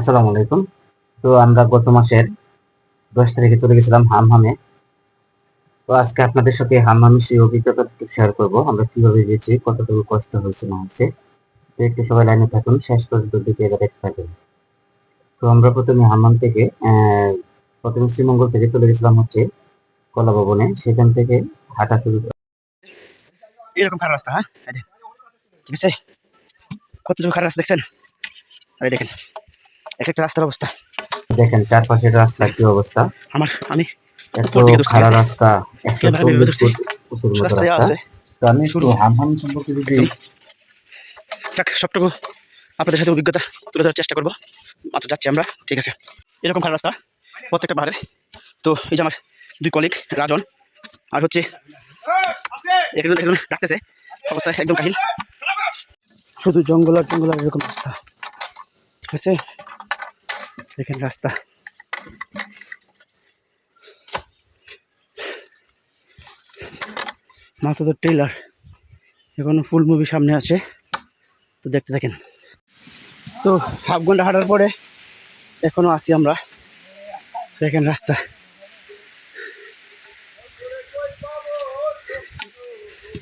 আসসালামু আলাইকুম। তো আমরা গত মাসের দশ তারিখে চলে গেছিলাম হামহামে। তো আজকে আপনাদের সাথে হামহামি সেই অভিজ্ঞতা শেয়ার করব। আমরা কীভাবে গেছি, কতটুকু কষ্ট হয়েছে, না হয়েছে। তো একটু সবাই লাইনে থাকুন, শেষ পর্যন্ত দিকে এবার থাকুন। তো আমরা প্রথমে হামহাম থেকে প্রথমে শ্রীমঙ্গল থেকে চলে গেছিলাম হচ্ছে কলা ভবনে। সেখান থেকে হাঁটা শুরু এরকম খারাপ রাস্তা হ্যাঁ? কতটুকু খারাপ রাস্তা দেখছেন? আরে দেখেন। এক একটা রাস্তার অবস্থা। দেখেন চারপাশের রাস্তা কি অবস্থা? আমার আমি এত খারাপ রাস্তা আছে। আমি হামহাম সম্পর্কে যদি যাক সবটুকু আপনাদের সাথে অভিজ্ঞতা তুলে ধরার চেষ্টা করব। মাত্র যাচ্ছি আমরা ঠিক আছে। এরকম খারাপ রাস্তা প্রত্যেকটা পাহাড়ের তো এই যে আমার দুই কলিগ রাজন আর হচ্ছে একজন একজন ডাকতেছে। অবস্থা একদম কাহিল। শুধু জঙ্গল আর জঙ্গল আর এরকম রাস্তা। ঠিক আছে? দেখেন রাস্তা। মাথা তো ট্রেলার এখনও ফুল মুভি সামনে আছে। তো দেখতে থাকেন। তো হাফ ঘণ্টা হাঁটার পরে এখনও আছি আমরা। দেখেন রাস্তা।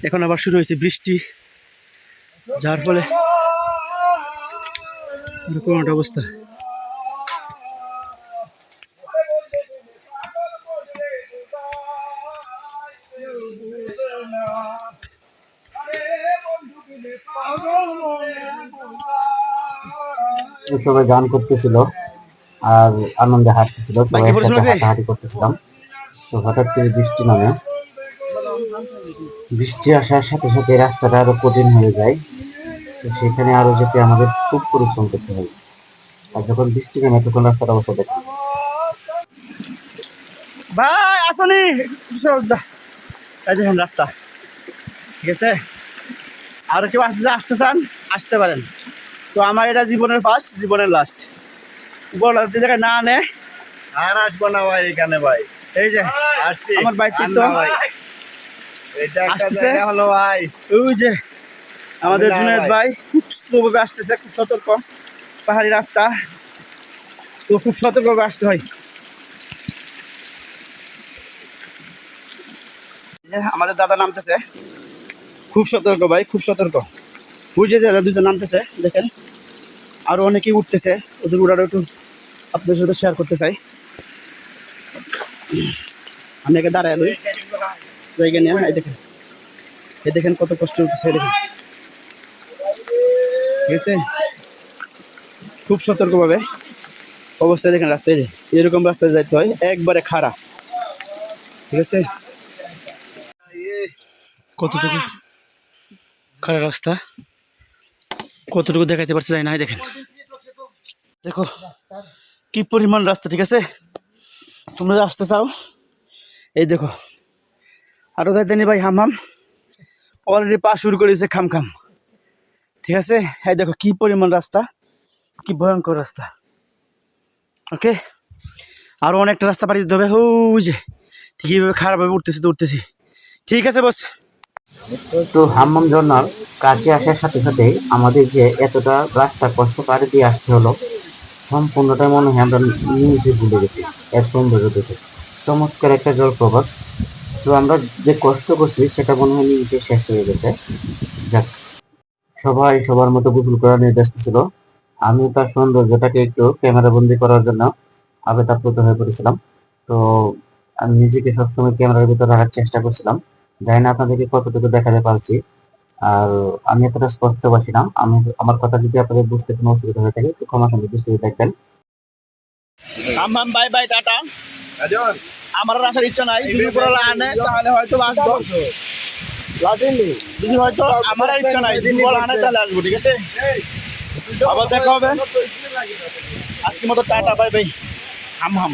এখন আবার শুরু হয়েছে বৃষ্টি। যার ফলে এরকম একটা অবস্থা। সবাই গান করতেছিল আর আনন্দে হাঁটতেছিল সবাই? হাঁটাহাঁটি করতেছিলাম। তো হঠাৎ করে বৃষ্টি নামে। বৃষ্টি আসার সাথে সাথে রাস্তাটা আরও কঠিন হয়ে যায়। তো সেখানে আরও যেতে আমাদের খুব পরিশ্রম করতে হয়। আর যখন বৃষ্টি নামে তখন রাস্তার অবস্থা দেখি ভাই আসনি রাস্তা। ঠিক আছে? আর কেউ আসতে আসতে চান আসতে পারেন। তো আমার এটা জীবনের ফার্স্ট জীবনের লাস্ট বড় জায়গায় না আনে? আর আসব না ভাই এখানে ভাই। এই যে আসছি। আমার বাইক তো। আসতেছে। হলো ভাই। ওই যে আমাদের ভাই। খুব স্লোভাবে আসতেছে খুব সতর্ক। পাহাড়ি রাস্তা। তো খুব সতর্কভাবে আসতে হয়। যে আমাদের দাদা নামতেছে। খুব সতর্ক ভাই, খুব সতর্ক। বুঝে যে দুজন নামতেছে, দেখেন। আরও অনেকেই উঠতেছে, ওদের উড়ারও একটু আপনাদের সাথে শেয়ার করতে চাই। আমি একে দাঁড়ায় জায়গা নিয়ে, এই দেখেন। এই দেখেন কত কষ্ট উঠতেছে দেখেন। ঠিক আছে? খুব সতর্কভাবে অবস্থায় দেখেন রাস্তায় এরকম রাস্তায় যাইতে হয়, একবারে খারাপ ঠিক আছে? কতটুকু? খারাপ রাস্তা। কতটুকু দেখাইতে পারছে যাই না দেখেন। দেখো, কি পরিমাণ রাস্তা, ঠিক আছে? তোমরা আসতে চাও, এই দেখো। আরও যাইতে নি ভাই হাম হাম অলরেডি পা শুরু করেছে খাম খাম ঠিক আছে? এই দেখো, কি পরিমাণ রাস্তা, কি ভয়ঙ্কর রাস্তা। ওকে আরও অনেকটা রাস্তা পাড়ি দিতে হবে। ওই যে ঠিক এইভাবে খারাপভাবে উঠতেছি তো উঠতেছি ঠিক আছে বস তো হাম্মাম ঝর্ণার কাছে আসার সাথে সাথে আমাদের যে এতটা রাস্তা কষ্ট পাড়ি দিয়ে আসতে হলো সম্পূর্ণটা মনে হয় আমরা নিমিশে ভুলে গেছি, এর সৌন্দর্য দেখে। চমৎকার একটা জলপ্রপাত। তো আমরা যে কষ্ট করছি, সেটা মনে হয় নিমিশে শেষ হয়ে গেছে। যাক, সবাই সবার মতো গোসল করার নির্দেশ ছিল আমি তার সৌন্দর্যটাকে একটু ক্যামেরা বন্দি করার জন্য আবেতাপ্লুত হয়ে পড়েছিলাম। তো আমি নিজেকে সবসময় ক্যামেরার ভিতরে রাখার চেষ্টা করছিলাম। জানি না আপনাদেরকে কতটুকু দেখাতে পারছি। আর আমি এতটা স্পষ্ট পাচ্ছি না। আমি আমার কথা যদি আপনাদের বুঝতে কোনো অসুবিধা হয়ে থাকে ক্ষমা সঙ্গে দৃষ্টিতে দেখবেন। হাম হাম বাই বাই টাটা। আমার আসার ইচ্ছা নাই। যদি উপরওয়ালা আনে তাহলে হয়তো আসব। যদি হয়তো আমার ইচ্ছা নাই যদি উপরওয়ালা আনে তাহলে আসব ঠিক আছে? আবার দেখা হবে। আজকের মতো টাটা বাই বাই। হাম হাম।